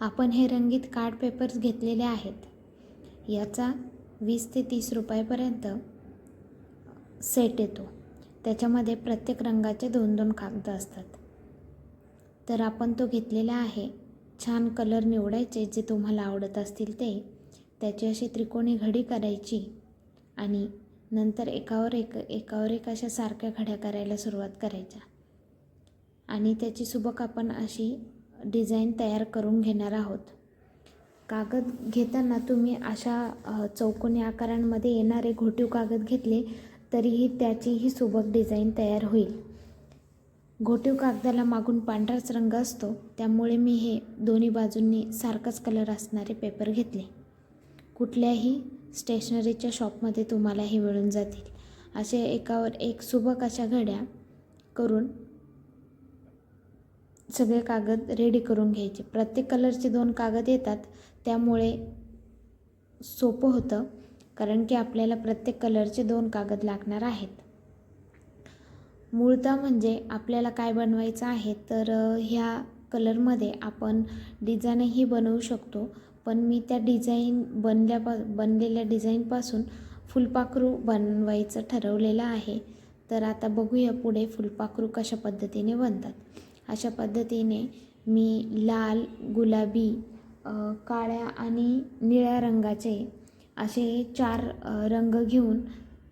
आपण हे रंगीत कार्ड पेपर्स घेतलेले आहेत. याचा वीस ते तीस रुपयापर्यंत सेट येतो. त्याच्यामध्ये प्रत्येक रंगाचे दोन दोन कागद असतात. तर आपण तो घेतलेला आहे. छान कलर निवडायचे जे तुम्हाला आवडत असतील ते. त्याची अशी त्रिकोणी घडी करायची आणि नंतर एकावर एक एकावर एक अशा सारख्या घड्या करायला सुरुवात करायच्या. आणि त्याची सुबक आपण अशी डिझाईन तयार करून घेणार आहोत. कागद घेताना तुम्ही अशा चौकोनी आकारांमध्ये येणारे घोटीव कागद घेतले तरीही त्याचीही सुबक डिझाईन तयार होईल. घोटीव कागदाला मागून पांढराच रंग असतो त्यामुळे मी हे दोन्ही बाजूंनी सारखाच कलर असणारे पेपर घेतले. कुठल्याही स्टेशनरीच्या शॉपमध्ये तुम्हाला हे मिळून जातील. असे एकावर एक सुबक अशा घड्या करून सगळे कागद रेडी करून घ्यायचे. प्रत्येक कलरचे दोन कागद येतात. त्यामुळे सोपं होतं कारण की आपल्याला प्रत्येक कलरचे दोन कागद लागणार आहेत. मूळतः म्हणजे आपल्याला काय बनवायचं आहे तर ह्या कलरमध्ये आपण डिझाईनही बनवू शकतो. पण मी त्या डिझाईन बनल्यापा बनलेल्या डिझाईनपासून फुलपाखरू बनवायचं ठरवलेलं आहे. तर आता बघूया पुढे फुलपाखरू कशा पद्धतीने बनतात. अशा पद्धतीने मी लाल गुलाबी काळ्या आणि निळ्या रंगाचे असे चार रंग घेऊन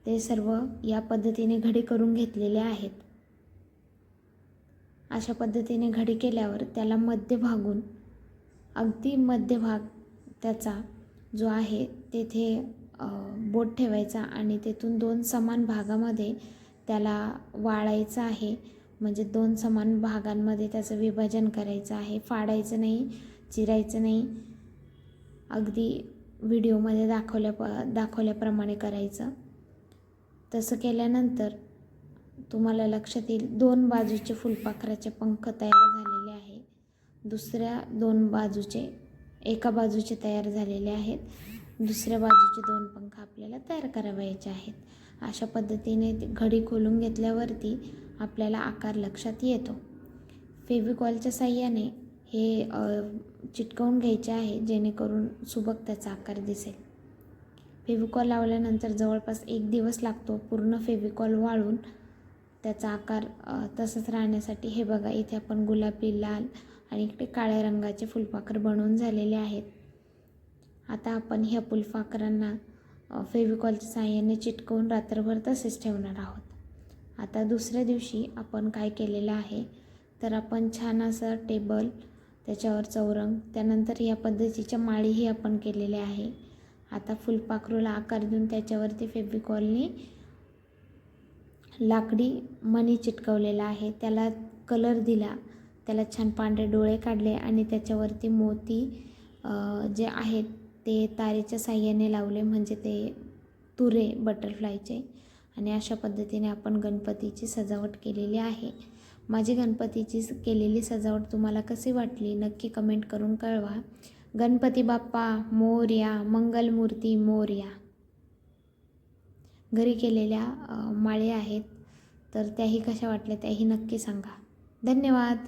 ते सर्व या पद्धतीने घडी करून घेतलेले आहेत. अशा पद्धतीने घडी केल्यावर त्याला मध्यभागून अगदी मध्यभाग त्याचा जो आहे तेथे बोट ठेवायचा आणि तेथून दोन समान भागामध्ये त्याला वाळायचं आहे. म्हणजे दोन समान भागांमध्ये त्याचं विभाजन करायचं आहे. फाडायचं नाही चिरायचं नाही. अगदी व्हिडिओमध्ये दाखवल्या प दाखवल्याप्रमाणे करायचं. तसं केल्यानंतर तुम्हाला लक्षात येईल दोन बाजूचे फुलपाखराचे पंख तयार झालेले आहे. दुसऱ्या दोन बाजूचे एका बाजूचे तयार झालेले आहेत. दुसऱ्या बाजूचे दोन पंख आपल्याला तयार करावायचे आहेत. अशा पद्धतीने ती घडी खोलून घेतल्यावरती आपल्याला आकार लक्षात येतो. फेविकॉलच्या साह्याने हे चिटकवून घ्यायचे आहे जेणेकरून सुबक त्याचा आकार दिसेल. फेविकॉल लावल्यानंतर जवळपास एक दिवस लागतो पूर्ण फेविकॉल वाळून त्याचा आकार तसंच राहण्यासाठी. हे बघा इथे आपण गुलाबी लाल आणि इकडे काळ्या रंगाचे फुलपाखर बनवून झालेले आहेत. आता आपण ह्या फुलपाखरांना फेविकॉलच्या साह्याने चिटकवून रात्रभर तसेच ठेवणार आहोत. आता दुसऱ्या दिवशी आपण काय केलेलं आहे? तर आपण छान असं टेबल त्याच्यावर चौरंग त्यानंतर या पद्धतीच्या माळीही आपण केलेल्या आहे. आता फुलपाखरूला आकार देऊन त्याच्यावरती फेबिकॉलने लाकडी मणी चिटकवलेला आहे. त्याला कलर दिला. त्याला छान पांढरे डोळे काढले आणि त्याच्यावरती मोती जे आहेत ते तारेच्या साह्याने लावले म्हणजे ते तुरे बटरफ्लायचे. आणि अशा पद्धतीने आपण गणपतीची सजावट केलेली आहे. माझी गणपतीची केलेली सजावट तुम्हाला कशी वाटली नक्की कमेंट करून कळवा. गणपती बाप्पा मोर्या मंगलमूर्ती मोर्या. घरी केलेल्या माळे आहेत. तर त्याही कशा वाटल्या त्याही नक्की सांगा. धन्यवाद!